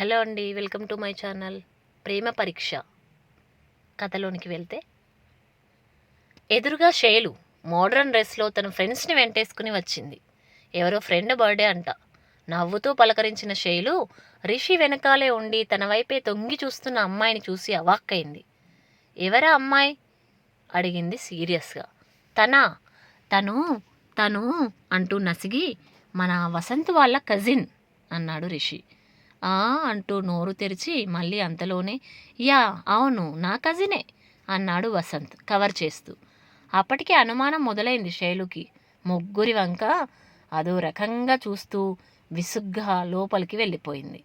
Hello అండి welcome to my channel ప్రేమ పరీక్ష. కథలోనికి వెళ్తే ఎదురుగా శైలు మోడ్రన్ డ్రెస్లో తన ఫ్రెండ్స్ని వెంటేసుకుని వచ్చింది. ఎవరో ఫ్రెండ్ బర్త్డే అంట. నవ్వుతూ పలకరించిన శైలు రిషి వెనకాలే ఉండి తన వైపే తొంగి చూస్తున్న అమ్మాయిని చూసి అవాక్కైంది. ఎవరా అమ్మాయి? అడిగింది సీరియస్గా. తనా తను తను అంటూ నసిగి మన వసంత్ వాళ్ళ కజిన్ అన్నాడు రిషి. ఆ! అంటూ నోరు తెరిచి మళ్ళీ అంతలోనే యా అవును నా కజినే అన్నాడు వసంత్ కవర్ చేస్తూ. అప్పటికే అనుమానం మొదలైంది శైలుకి. ముగ్గురి వంక అదో రకంగా చూస్తూ విసుగ్గా లోపలికి వెళ్ళిపోయింది.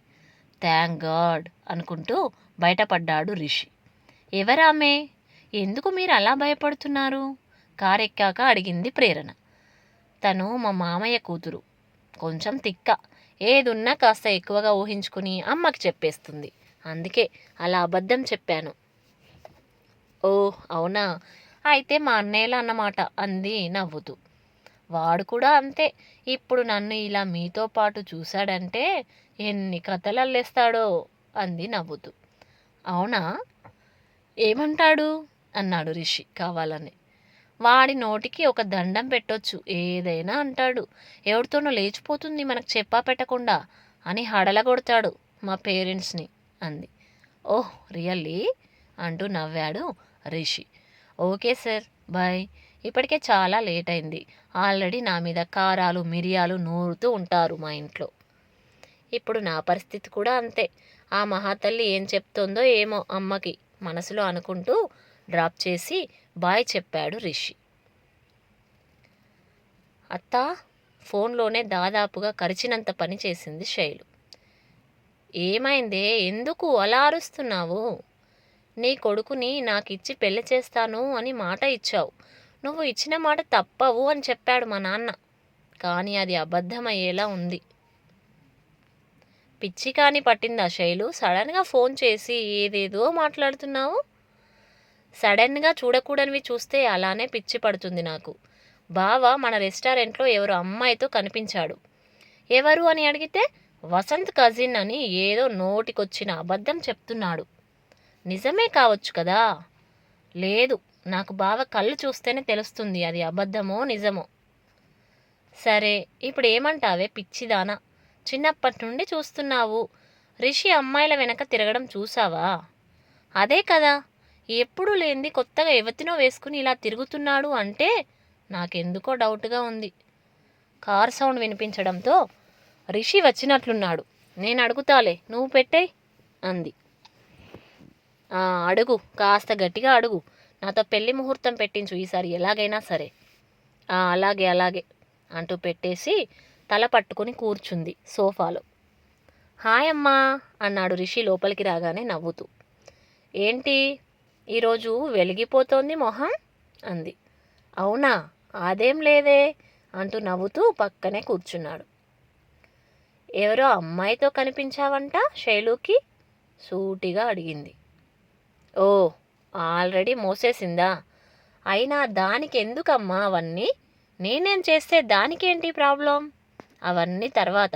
థ్యాంక్ గాడ్ అనుకుంటూ బయటపడ్డాడు రిషి. ఎవరామే? ఎందుకు మీరు అలా భయపడుతున్నారు? కారెక్కాక అడిగింది ప్రేరణ. తను మా మామయ్య కూతురు. కొంచెం తిక్క. ఏదున్నా కాస్త ఎక్కువగా ఊహించుకుని అమ్మకి చెప్పేస్తుంది. అందుకే అలా అబద్ధం చెప్పాను. ఓ అవునా? అయితే మా అన్నయ్యలా అన్నమాట. అంది నవ్వుతూ. వాడు కూడా అంతే. ఇప్పుడు నన్ను ఇలా మీతో పాటు చూశాడంటే ఎన్ని కథలు అల్లేస్తాడో అంది నవ్వుతూ. అవునా? ఏమంటాడు? అన్నాడు రిషి కావాలని. వాడి నోటికి ఒక దండం పెట్టొచ్చు. ఏదైనా అంటాడు. ఎవరితోనో లేచిపోతుంది మనకు చెప్పా పెట్టకుండా అని హడలగొడతాడు మా పేరెంట్స్ని అంది. Oh really? అంటూ నవ్వాడు రిషి. Okay sir bye. ఇప్పటికే చాలా లేట్ అయింది ఆల్రెడీ నా మీద కారాలు మిరియాలు నూరుతూ ఉంటారు మా ఇంట్లో. ఇప్పుడు నా పరిస్థితి కూడా అంతే. ఆ మహాతల్లి ఏం చెప్తుందో ఏమో అమ్మకి మనసులో అనుకుంటూ డ్రాప్ చేసి బాయ్ చెప్పాడు రిషి. అత్త ఫోన్లోనే దాదాపుగా కరిచినంత పని చేసింది శైలు. ఏమైందే? ఎందుకు అలా అరుస్తున్నావు? నీ కొడుకుని నాకు ఇచ్చి పెళ్ళి చేస్తాను అని మాట ఇచ్చావు. నువ్వు ఇచ్చిన మాట తప్పవు అని చెప్పాడు మా నాన్న. కానీ అది అబద్ధమయ్యేలా ఉంది. పిచ్చి కాని పట్టిందా శైలు? సడన్గా ఫోన్ చేసి ఏదేదో మాట్లాడుతున్నావు? సడన్గా చూడకూడనివి చూస్తే అలానే పిచ్చి పడుతుంది నాకు. బావ మన రెస్టారెంట్లో ఎవరు అమ్మాయితో కనిపించాడు. ఎవరు అని అడిగితే వసంత్ కజిన్ అని ఏదో నోటికొచ్చిన అబద్ధం చెప్తున్నాడు. నిజమే కావచ్చు కదా? లేదు నాకు బావ కళ్ళు చూస్తేనే తెలుస్తుంది అది అబద్ధమో నిజమో. సరే ఇప్పుడు ఏమంటావే పిచ్చిదానా? చిన్నప్పటి నుండి చూస్తున్నావు. రిషి అమ్మాయిల వెనక తిరగడం చూసావా? అదే కదా ఎప్పుడు లేనిది కొత్తగా ఎవతినో వేసుకుని ఇలా తిరుగుతున్నాడు అంటే నాకెందుకో డౌట్గా ఉంది. కార్ సౌండ్ వినిపించడంతో రిషి వచ్చినట్లున్నాడు. నేను అడుగుతాలే నువ్వు పెట్టేయ్ అంది. అడుగు కాస్త గట్టిగా అడుగు. నాతో పెళ్ళి ముహూర్తం పెట్టించు ఈసారి ఎలాగైనా సరే. అలాగే అలాగే అంటూ పెట్టేసి తల పట్టుకుని కూర్చుంది సోఫాలో. హాయ్ అమ్మా అన్నాడు రిషి లోపలికి రాగానే నవ్వుతూ. ఏంటి ఈరోజు వెలిగిపోతోంది మొహం అంది. అవునా అదేం లేదే అంటూ నవ్వుతూ పక్కనే కూర్చున్నాడు. ఎవరో అమ్మాయితో కనిపించావంట శైలుకి? సూటిగా అడిగింది. ఓ ఆల్రెడీ మోసేసిందా? అయినా దానికి ఎందుకమ్మా అవన్నీ? నేనేం చేస్తే దానికేంటి ప్రాబ్లం? అవన్నీ తర్వాత.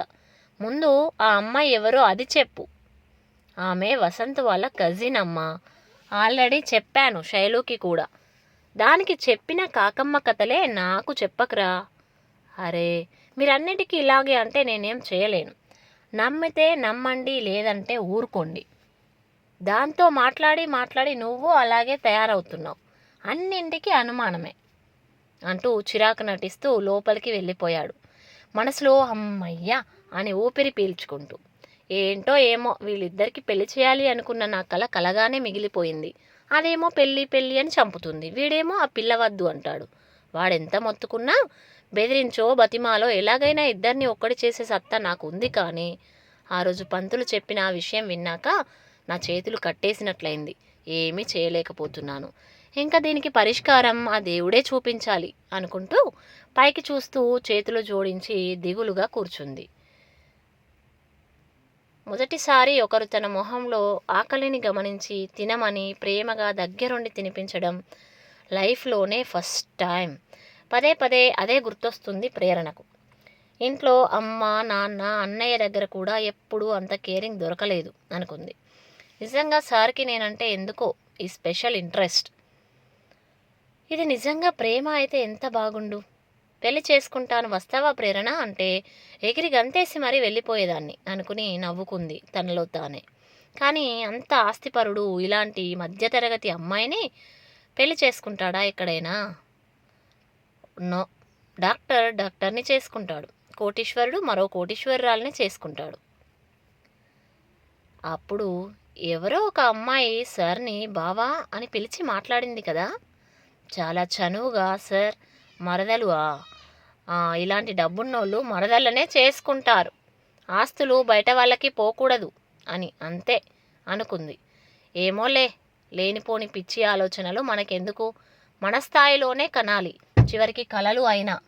ముందు ఆ అమ్మాయి ఎవరో అది చెప్పు. ఆమె వసంత్ వాళ్ళ కజిన్ అమ్మా. ఆల్రెడీ చెప్పాను శైలుకి కూడా. దానికి చెప్పిన కాకమ్మ కథలే నాకు చెప్పకరా. అరే మీరన్నిటికీ ఇలాగే అంటే నేనేం చేయలేను. నమ్మితే నమ్మండి లేదంటే ఊరుకోండి. దాంతో మాట్లాడి మాట్లాడి నువ్వు అలాగే తయారవుతున్నావు. అన్నింటికి అనుమానమే అంటూ చిరాకు నటిస్తూ లోపలికి వెళ్ళిపోయాడు. మనసులో అమ్మయ్య అని ఊపిరి పీల్చుకుంటూ. ఏంటో ఏమో వీళ్ళిద్దరికి పెళ్ళి చేయాలి అనుకున్న నా కల కలగానే మిగిలిపోయింది. అదేమో పెళ్ళి పెళ్ళి అని చంపుతుంది. వీడేమో ఆ పిల్లవద్దు అంటాడు. వాడెంత మొత్తుకున్నా బెదిరించో బతిమాలో ఎలాగైనా ఇద్దరిని ఒక్కడి చేసే సత్తా నాకు ఉంది కానీ ఆ రోజు పంతులు చెప్పిన ఆ విషయం విన్నాక నా చేతులు కట్టేసినట్లయింది. ఏమీ చేయలేకపోతున్నాను. ఇంకా దీనికి పరిష్కారం ఆ దేవుడే చూపించాలి అనుకుంటూ పైకి చూస్తూ చేతులు జోడించి దిగులుగా కూర్చుంది. మొదటిసారి ఒకరు తన మొహంలో ఆకలిని గమనించి తినమని ప్రేమగా దగ్గరుండి తినిపించడం లైఫ్లోనే ఫస్ట్ టైం. పదే పదే అదే గుర్తొస్తుంది ప్రేరణకు. ఇంట్లో అమ్మ నాన్న అన్నయ్య దగ్గర కూడా ఎప్పుడూ అంత కేరింగ్ దొరకలేదు అనుకుంది. నిజంగా సార్కి నేనంటే ఎందుకో ఈ స్పెషల్ ఇంట్రెస్ట్. ఇది నిజంగా ప్రేమ అయితే ఎంత బాగుండు? పెళ్ళి చేసుకుంటాను వస్తావా ప్రేరణ? అంటే ఎగిరి గంతేసి మరీ వెళ్ళిపోయేదాన్ని అనుకుని నవ్వుకుంది తనలో తానే. కానీ అంత ఆస్తిపరుడు ఇలాంటి మధ్యతరగతి అమ్మాయిని పెళ్ళి చేసుకుంటాడా ఎక్కడైనా? నో. డాక్టర్ డాక్టర్ని చేసుకుంటాడు. కోటీశ్వరుడు మరో కోటీశ్వరురాల్ని చేసుకుంటాడు. అప్పుడు ఎవరో ఒక అమ్మాయి సార్ని బావా అని పిలిచి మాట్లాడింది కదా. చాలా చనువుగా సార్ మరదలు ఇలాంటి డబ్బున్నోళ్ళు మరదళ్ళనే చేసుకుంటారు. ఆస్తులు బయట వాళ్ళకి పోకూడదు అని అంతే అనుకుంది. ఏమోలే లేనిపోని పిచ్చి ఆలోచనలు మనకెందుకు? మన స్థాయిలోనే కనాలి. చివరికి కలలు అయినా.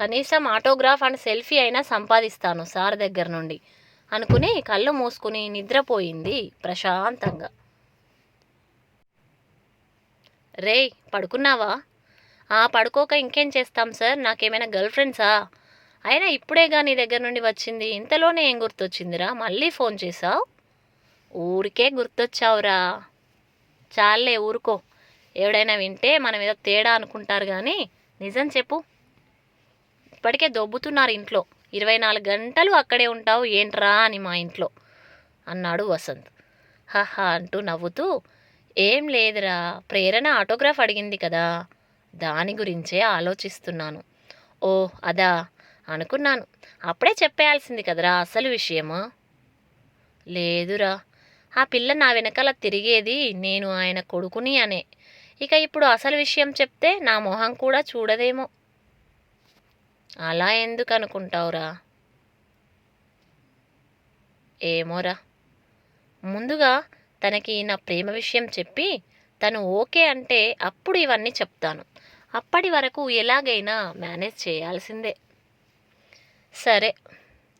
కనీసం ఆటోగ్రాఫ్ అండ్ సెల్ఫీ అయినా సంపాదిస్తాను సార్ దగ్గర నుండి అనుకుని కళ్ళు మూసుకుని నిద్రపోయింది ప్రశాంతంగా. రేయ్ పడుకున్నావా? పడుకోక ఇంకేం చేస్తాం సార్? నాకేమైనా గర్ల్ ఫ్రెండ్సా? అయినా ఇప్పుడేగా నీ దగ్గర నుండి వచ్చింది. ఇంతలోనే ఏం గుర్తొచ్చిందిరా? మళ్ళీ ఫోన్ చేసావు ఊరికే గుర్తొచ్చావురా. చాలే ఊరుకో. ఎవడైనా వింటే మనం ఏదో తేడా అనుకుంటారు కానీ నిజం చెప్పు. ఇప్పటికే దొబ్బుతున్నారు ఇంట్లో. ఇరవై నాలుగు గంటలు అక్కడే ఉంటావు. ఏంట్రా అని మా ఇంట్లో. అన్నాడు వసంత్. హహా అంటూ నవ్వుతూ ఏం లేదురా. ప్రేరణ ఆటోగ్రాఫ్ అడిగింది కదా. దాని గురించే ఆలోచిస్తున్నాను. ఓ అదా అనుకున్నాను. అప్పుడే చెప్పేయాల్సింది కదరా అసలు విషయమా? లేదురా. ఆ పిల్ల నా వెనకాల తిరిగేది నేను ఆయన కొడుకుని అనే. ఇక ఇప్పుడు అసలు విషయం చెప్తే నా మొహం కూడా చూడదేమో. అలా ఎందుకు అనుకుంటావురా? ఏమోరా. ముందుగా తనకి నా ప్రేమ విషయం చెప్పి తను ఓకే అంటే అప్పుడు ఇవన్నీ చెప్తాను. అప్పటి వరకు ఎలాగైనా మేనేజ్ చేయాల్సిందే. సరే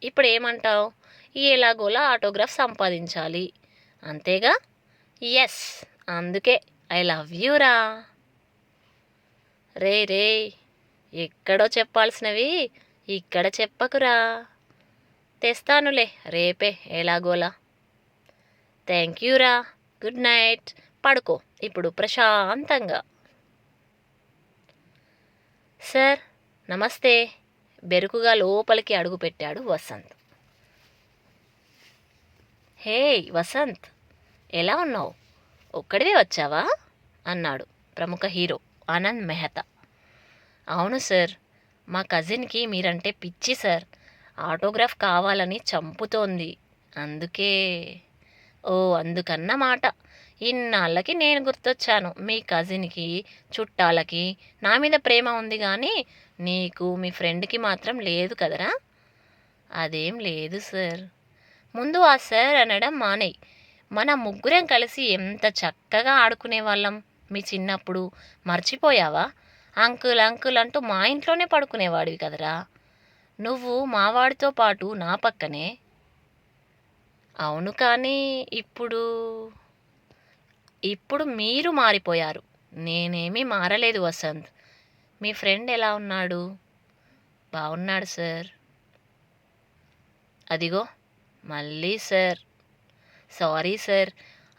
ఇప్పుడు ఏమంటావు ఎలాగోలా ఆటోగ్రాఫ్ సంపాదించాలి. అంతేగా? ఎస్ అందుకే ఐ లవ్ యూరా రే. రే ఎక్కడో చెప్పాల్సినవి ఇక్కడ చెప్పకురా. తెస్తానులే రేపే ఎలాగోలా. థ్యాంక్ యూరా గుడ్ నైట్. పడుకో ఇప్పుడు ప్రశాంతంగా. సార్ నమస్తే. బెరుకుగా లోపలికి అడుగుపెట్టాడు వసంత్. హే వసంత్ ఎలా ఉన్నావు? ఒక్కడివే వచ్చావా? అన్నాడు ప్రముఖ హీరో ఆనంద్ మెహతా. అవును సార్ మా కజిన్కి మీరంటే పిచ్చి సార్. ఆటోగ్రాఫ్ కావాలని చంపుతోంది. అందుకే ఓ అందుకన్నమాట ఇన్నాళ్ళకి నేను గుర్తొచ్చాను. మీ కజిన్కి చుట్టాలకి నా మీద ప్రేమ ఉంది కానీ నీకు మీ ఫ్రెండ్కి మాత్రం లేదు కదరా? అదేం లేదు సార్. ముందు ఆ సార్ అనడం మానేయి. మన ముగ్గురం కలిసి ఎంత చక్కగా ఆడుకునే వాళ్ళం. మీ చిన్నప్పుడు మర్చిపోయావా? అంకుల్ అంకుల్ అంటూ మా ఇంట్లోనే పడుకునేవాడివి కదరా? నువ్వు మావాడితో పాటు నా పక్కనే? అవును కానీ ఇప్పుడు ఇప్పుడు మీరు మారిపోయారు. నేనేమీ మారలేదు వసంత్. మీ ఫ్రెండ్ ఎలా ఉన్నాడు? బాగున్నాడు సార్. అదిగో మళ్ళీ సార్. Sorry sir.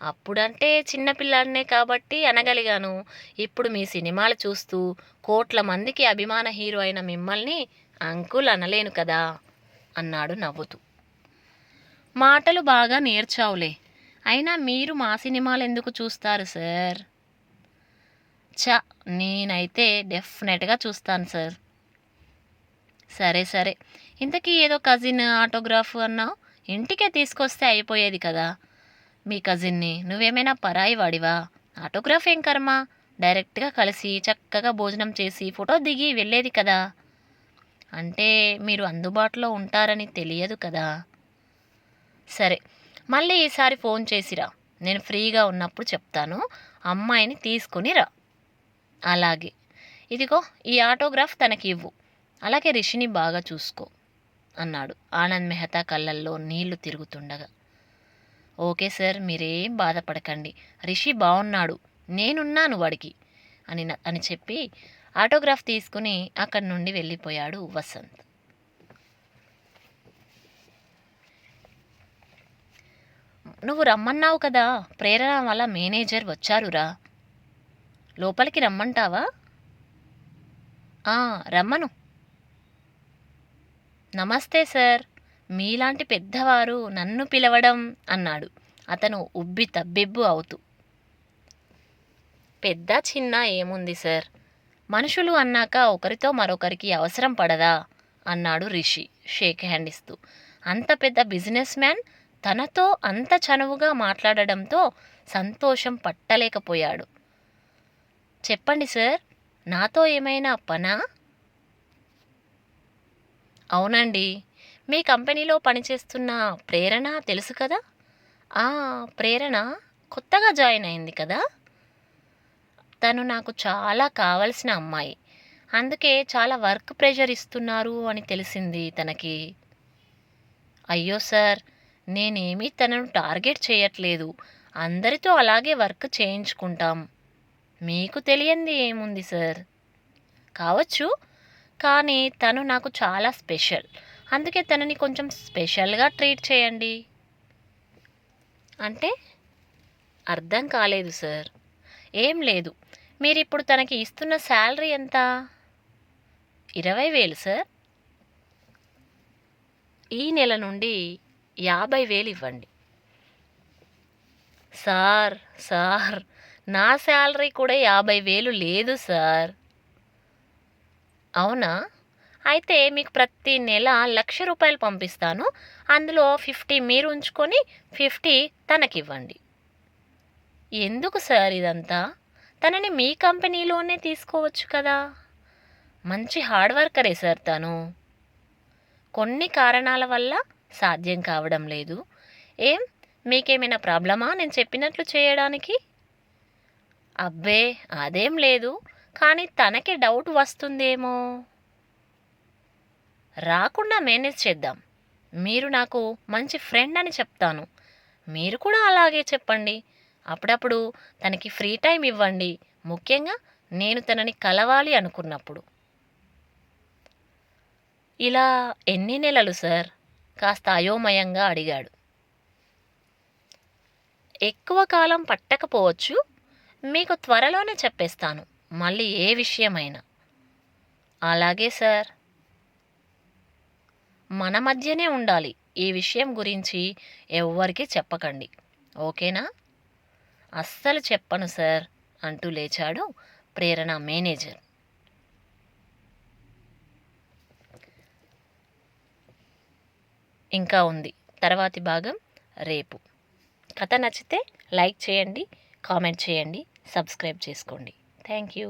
అప్పుడంటే చిన్నపిల్లాడినే కాబట్టి అనగలిగాను. ఇప్పుడు మీ సినిమాలు చూస్తూ కోట్ల మందికి అభిమాన హీరో అయిన మిమ్మల్ని అంకుల్ అనలేను కదా అన్నాడు నవ్వుతూ. మాటలు బాగా నేర్చావులే. అయినా మీరు మా సినిమాలు ఎందుకు చూస్తారు సార్? చ నేనైతే డెఫినెట్గా చూస్తాను సార్. సరే సరే. ఇంతకీ ఏదో కజిన్ ఆటోగ్రాఫ్ అన్నావు? ఇంటికే తీసుకొస్తే అయిపోయేది కదా. మీ కజిన్ని నువ్వేమైనా పరాయి వాడివా? ఆటోగ్రాఫ్ ఏం కర్మ? డైరెక్ట్గా కలిసి చక్కగా భోజనం చేసి ఫోటో దిగి వెళ్ళేది కదా. అంటే మీరు అందుబాటులో ఉంటారని తెలియదు కదా. సరే. మళ్ళీ ఈసారి ఫోన్ చేసిరా. నేను ఫ్రీగా ఉన్నప్పుడు చెప్తాను. అమ్మాయిని తీసుకుని రా. అలాగే. ఇదిగో ఈ ఆటోగ్రాఫ్ తనకి ఇవ్వు అలాగే రిషిని బాగా చూసుకో అన్నాడు ఆనంద్ మెహతా కళ్ళల్లో నీళ్ళు తిరుగుతుండగా. ఓకే సార్ మీరేం బాధపడకండి. రిషి బాగున్నాడు నేనున్నాను వాడికి అని అని చెప్పి ఆటోగ్రాఫ్ తీసుకుని అక్కడి నుండి వెళ్ళిపోయాడు వసంత్. నువ్వు రమ్మన్నావు కదా. ప్రేరణ వాళ్ళ మేనేజర్ వచ్చారురా. లోపలికి రమ్మంటావా? "ఆ, రమ్మను. నమస్తే సార్. మీలాంటి పెద్దవారు నన్ను పిలవడం అన్నాడు. అతను ఉబ్బి తబ్బిబ్బు అవుతూ. పెద్ద చిన్న ఏముంది సార్? మనుషులు అన్నాక ఒకరితో మరొకరికి అవసరం పడదా? అన్నాడు రిషి షేక్ హ్యాండ్ ఇస్తూ. అంత పెద్ద బిజినెస్ మ్యాన్ తనతో అంత చనువుగా మాట్లాడడంతో సంతోషం పట్టలేకపోయాడు. చెప్పండి సార్ నాతో ఏమైనా పనా? అవునండి మీ కంపెనీలో పనిచేస్తున్న ప్రేరణ తెలుసు కదా? ఆ ప్రేరణ కొత్తగా జాయిన్ అయింది కదా? తను నాకు చాలా కావలసిన అమ్మాయి. అందుకే చాలా వర్క్ ప్రెషర్ ఇస్తున్నారు అని తెలిసింది తనకి. అయ్యో సార్ నేనేమీ తనను టార్గెట్ చేయట్లేదు. అందరితో అలాగే వర్క్ చేయించుకుంటాం. మీకు తెలియంది ఏముంది సార్? కావచ్చు. కానీ తను నాకు చాలా స్పెషల్. అందుకే తనని కొంచెం స్పెషల్గా ట్రీట్ చేయండి. అంటే? అర్థం కాలేదు సార్. ఏం లేదు. మీరు ఇప్పుడు తనకి ఇస్తున్న శాలరీ ఎంత? ఇరవై వేలు సార్. ఈ నెల నుండి యాభై వేలు ఇవ్వండి. సార్ సార్ నా శాలరీ కూడా యాభై వేలు లేదు సార్. అవునా? అయితే మీకు ప్రతి నెల లక్ష రూపాయలు పంపిస్తాను. అందులో ఫిఫ్టీ మీరు ఉంచుకొని ఫిఫ్టీ తనకివ్వండి. ఎందుకు సార్ ఇదంతా? తనని మీ కంపెనీలోనే తీసుకోవచ్చు కదా. మంచి హార్డ్ వర్కరే సార్ తను. కొన్ని కారణాల వల్ల సాధ్యం కావడం లేదు. ఏం? మీకేమైనా ప్రాబ్లమా నేను చెప్పినట్లు చేయడానికి? అబ్బే అదేం లేదు. కానీ తనకి డౌట్ వస్తుందేమో. రాకుండా మేనేజ్ చేద్దాం. మీరు నాకు మంచి ఫ్రెండ్ అని చెప్తాను. మీరు కూడా అలాగే చెప్పండి. అప్పుడప్పుడు తనకి ఫ్రీ టైం ఇవ్వండి. ముఖ్యంగా నేను తనని కలవాలి అనుకున్నప్పుడు. ఇలా ఎన్ని నెలలు సార్? కాస్త అయోమయంగా అడిగాడు. ఎక్కువ కాలం పట్టకపోవచ్చు మీకు త్వరలోనే చెప్పేస్తాను మళ్ళీ ఏ విషయమైనా. అలాగే సార్. మన మధ్యనే ఉండాలి ఈ విషయం గురించి ఎవ్వరికీ చెప్పకండి. ఓకేనా? అస్సలు చెప్పను సార్ అంటూ లేచాడు ప్రేరణ మేనేజర్. ఇంకా ఉంది. తర్వాతి భాగం రేపు. కథ నచ్చితే లైక్ చేయండి కామెంట్ చేయండి సబ్స్క్రైబ్ చేసుకోండి. Thank you.